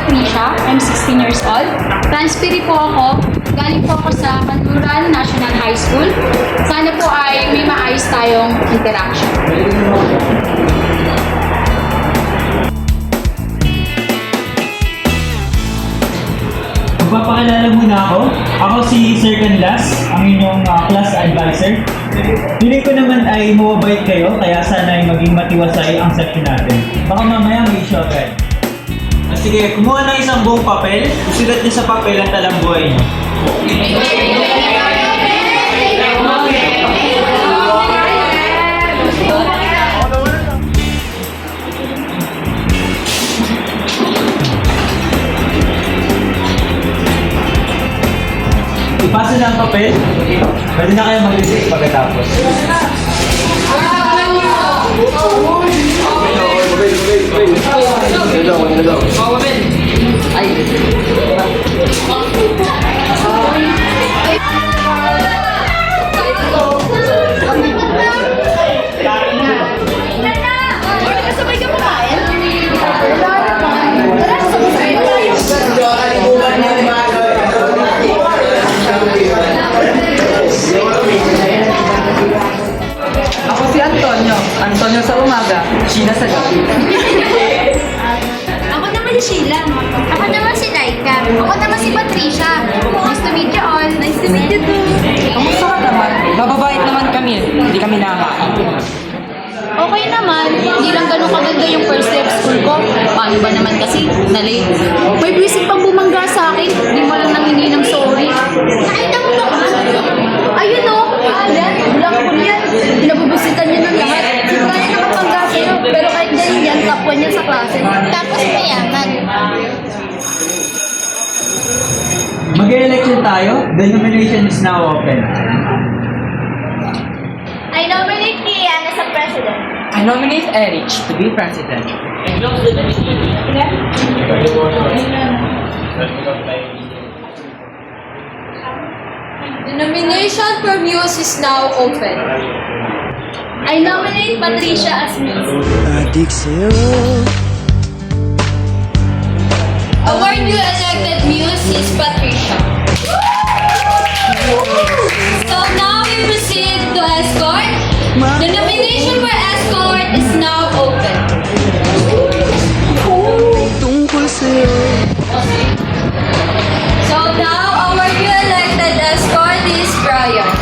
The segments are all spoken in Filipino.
Patricia. I'm 16 years old. Transferi po ako. Galing po ako sa Manduran National High School. Sana po ay may maayos tayong interaction. Magpapakilala muna ako. Ako si Sir Canlas, ang inyong ah, class advisor. Piling ko naman ay mababait kayo, kaya sana ay maging matiwasay ang section natin. Baka mamaya may. Ah, sige, kumuha ng isang buong papel. Isulat niyo sa papel ang talambuhay niyo. Ipasa na ang papel. Pwede na kayo mag-receive pagkatapos. Sabay Hindi kami nakaka. Okay naman, hindi lang ganun kaganda yung first day of school ko. Paano ba naman kasi, na late? May visit pang bumangga sa akin, hindi mo lang nanghingi ng sorry. Nakita mo ba? Ayun o. Yan. Blank po yan. Pinabubusitan niya ng lahat. Kaya nakapangga sa'yo. Pero kahit ganyan yan, kapwa niya sa klase. Tapos mayaman. Mag-election tayo. The nomination is now open. President. I nominate Erich to be president. The nomination for Muse is now open. I nominate Patricia as sa'yo Our new elected Muse is Patricia. So now we proceed to escort. The nomination for escort is now open. Tungkol sa'yo So now our new elected escort is Brian.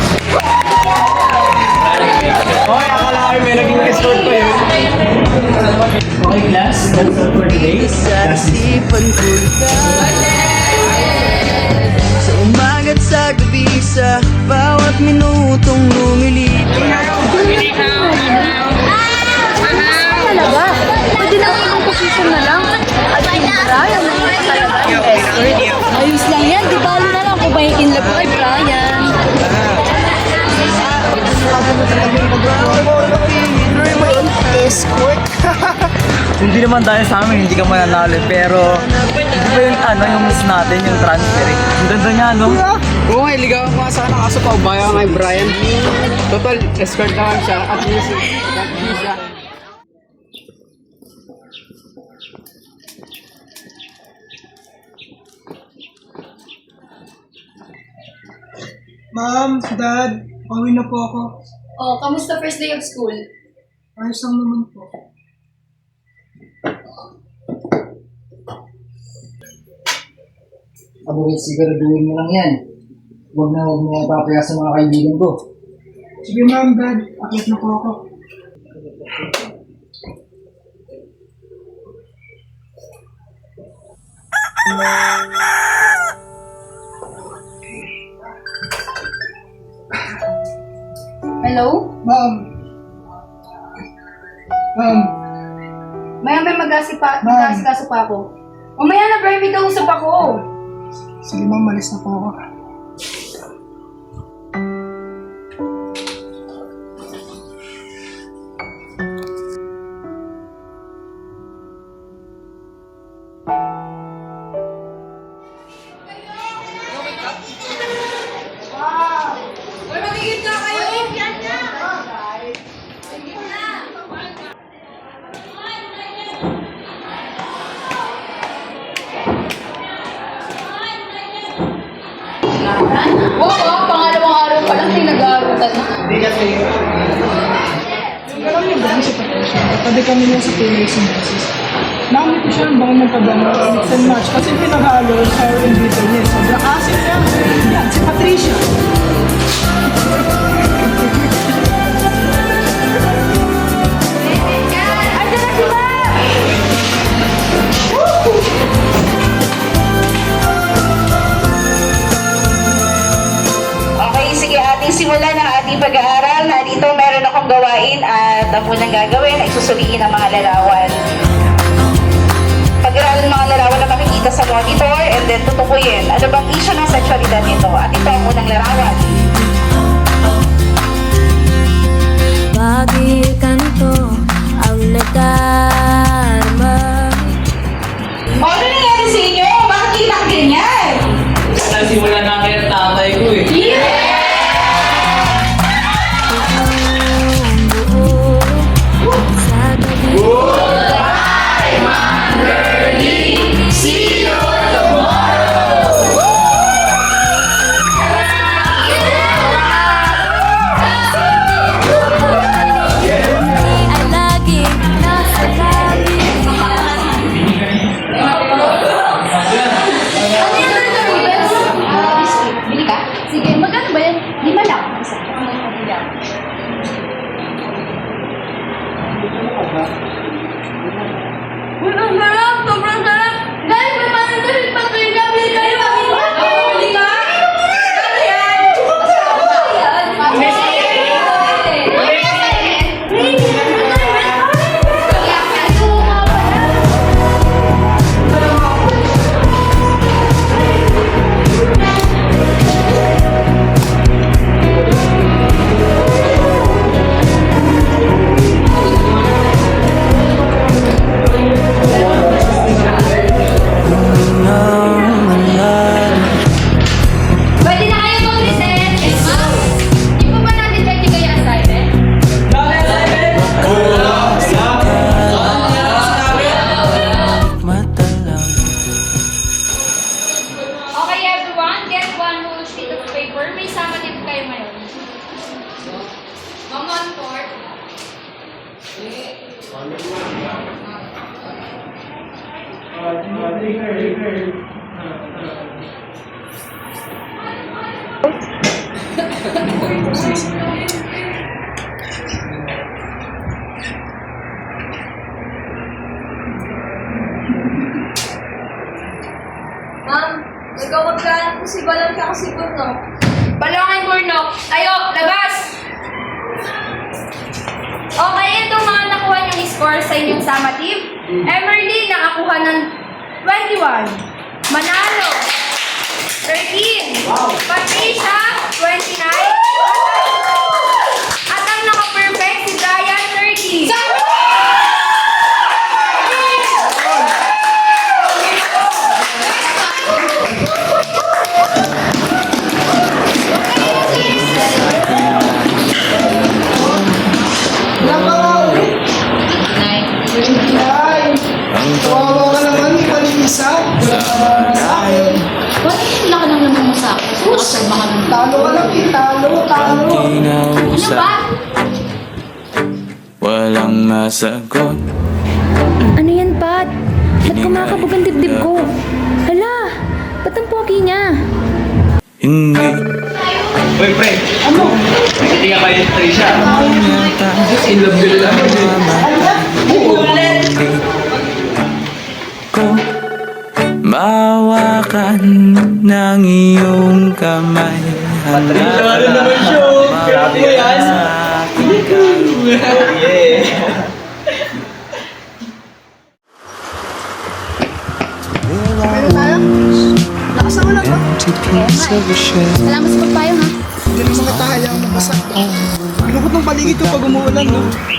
Okay, akala ko may naging escort ko yun. Okay, class. That's all for today. Sa Class is isipan ko Sa umaga't sa gabi Sa bawat minutong lumilito Talaga? Pwede na ang position na lang. At yung Brian, na yung talaga yung escort. Ayos lang yan. Di na lang kung ba yung in love kay Brian. Escort? hindi naman dahil sa amin, hindi ka mananalo. Pero, hindi ba yung ano, yung miss natin, yung transfer eh. Ang ganda niya, no? Oo nga, ligawan ko nga sana kaso paubaya nga kay Brian. Total, escort naman siya at least, at least siya. Ma'am, Dad, pauwi na po ako. Oh, kamusta first day of school? Ayos lang naman po. Abo, siguraduhin mo lang yan. Huwag na huwag mo papaya sa mga kaibigan ko. Sige ma'am, Dad, akit na po ako. Hello? Ma'am. Ma'am, Maya may mag-asipa, Ma'am. mag-asikaso pa ako. Mamaya na, may kausap ako. sige ma'am, malis na po ako. Wow, ah, pangalawang araw pa lang pinag-aarutan na. Alam niyo ba sa Patricia? Katabi kami niya sa Pillars and Buses. Nakami ko siya ng bang ng pagdama mix and match kasi pinag-halo sa inviter niya. Sobrang asin niya. Yan, si Patricia. Then tutukuyin. Ano bang issue ng sexualidad nito? At ito ang unang larawan. Pagi kanto ang nadarama O, ano nangyari sa inyo? Bakit ilang ganyan? Nagsimula na Ma'am, nagkawagkaan ko si Balang siya kasi Bruno. Balongan niyong score sa inyong summative. Emerly, nakakuha ng 21. Manalo, 13. Patricia, 29. Akin. Bakit hindi ka nang naman sa akin? Talo ka. Talo, talo. Ano ba? Walang masagot. Ano yan, Pat? Ba't kumakabog ang dibdib ko? Hala! Ba't ang pogi niya? Hindi. Uy, pre! Ano? Hindi ka kayo, Trisha. Just in love ka lang. Ano? Oo. Mawakan ng iyong kamay Ano naman siya? Grabe yan. Tayo? Lakas mo lang ba? Salamat sa pagpayo ha. Hindi ng mga tayo ang mabasa. Ang lungkot ng paligid ko pag umuulan, no?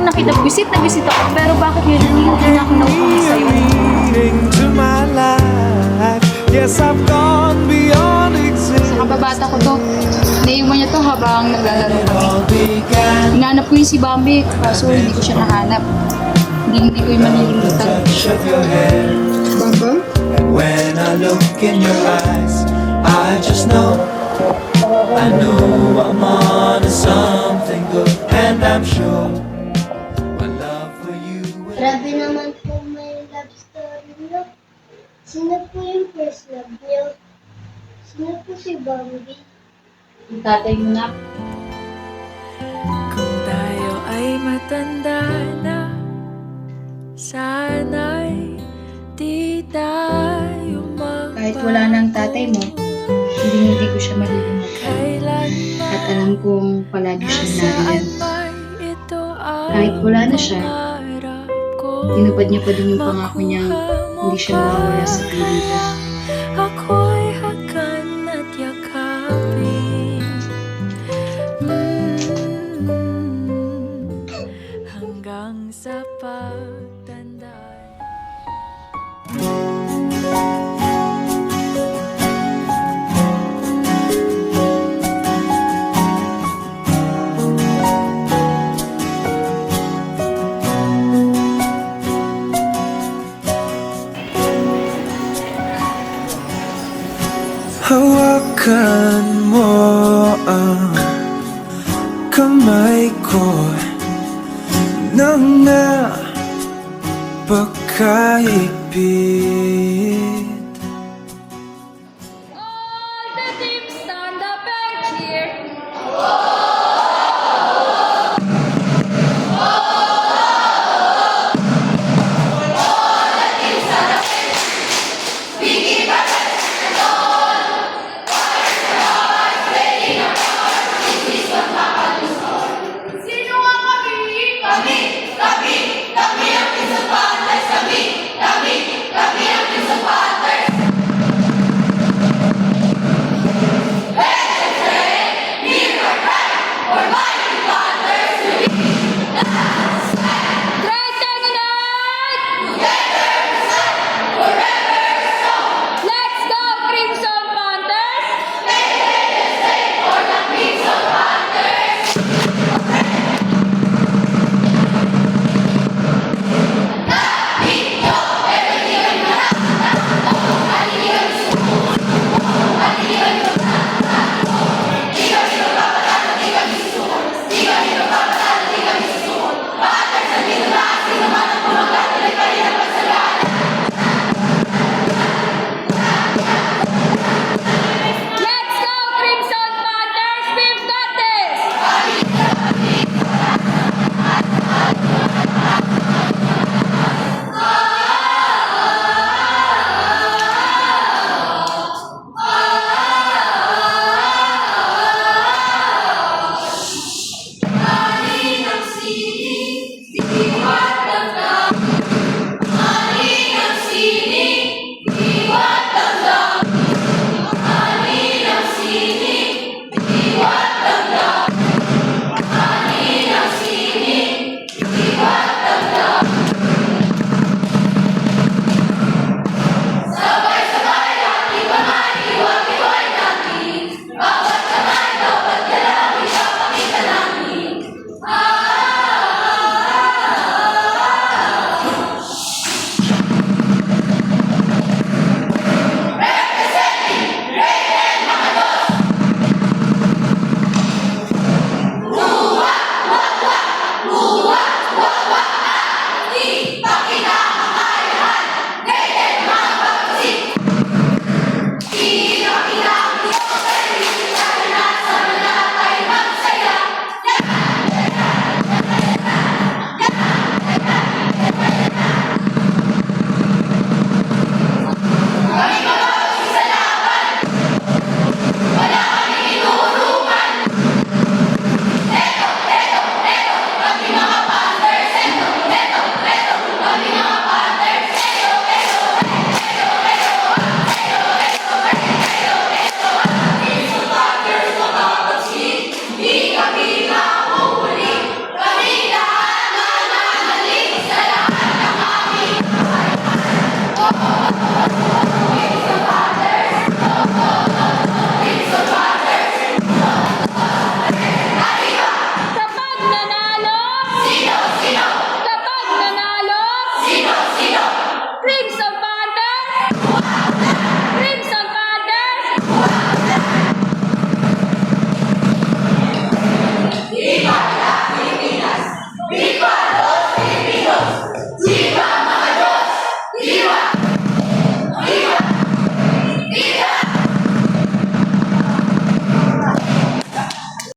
kitang nakita, visit na visit ako, pero bakit yun hindi hindi na ako nauuwi sa'yo? to my life Yes, I've gone beyond existence Sa kababata ko to, naiwan niya to habang naglalaro kami. Hinanap ko yung si Bambi, kaso hindi ko siya nahanap. Hindi, hindi ko yung malilimutan. Bambang? When I look in your eyes, I just know, I know I'm on to something good, and I'm sure Grabe naman po may love story niyo. Sino po yung first love niyo? Sino po si Bambi? Yung tatay mo na, Kung tayo ay matanda na Sana'y di tayo magbago kahit wala ang tatay mo, hindi hindi ko siya malilimutan. At alam kong palagi siyang nariyan. man ito ay Kahit wala na siya, tinupad niya pa din yung pangako niyang hindi siya mawawala sa piling